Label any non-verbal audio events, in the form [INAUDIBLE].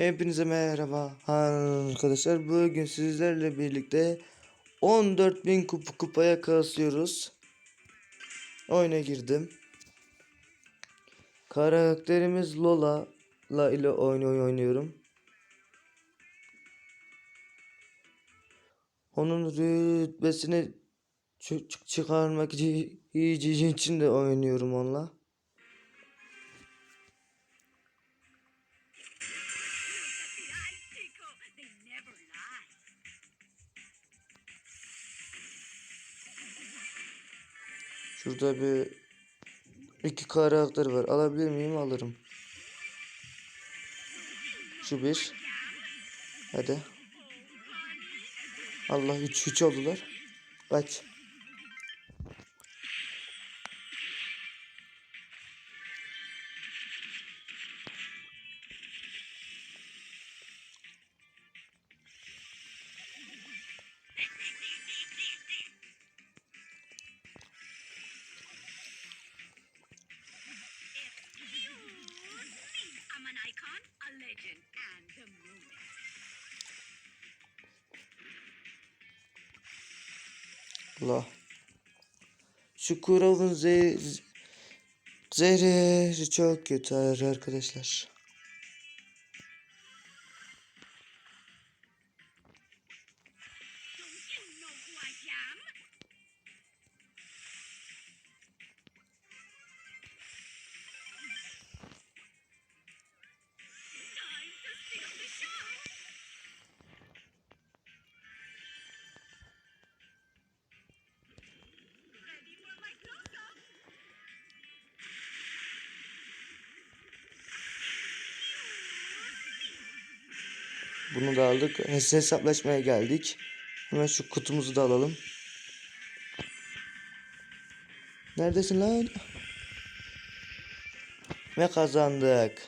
Hepinize merhaba arkadaşlar. Bugün sizlerle birlikte 14.000 kup kupaya kasıyoruz. Oyuna girdim. Karakterimiz Lola la ile oynuyor oynuyorum. Onun rütbesini çı- çı- çıkarmak [LAUGHS] için de oynuyorum onunla. Şurada bir iki karakter var. Alabilir miyim? Alırım. Şu bir. Hadi. Allah üç üç oldular. Kaç. And the moon. Allah. Şu Kurov'un ze z- zehri çok kötü arkadaşlar. Bunu da aldık. Hes- Hesaplaşmaya geldik. Hemen şu kutumuzu da alalım. Neredesin lan? Ve kazandık.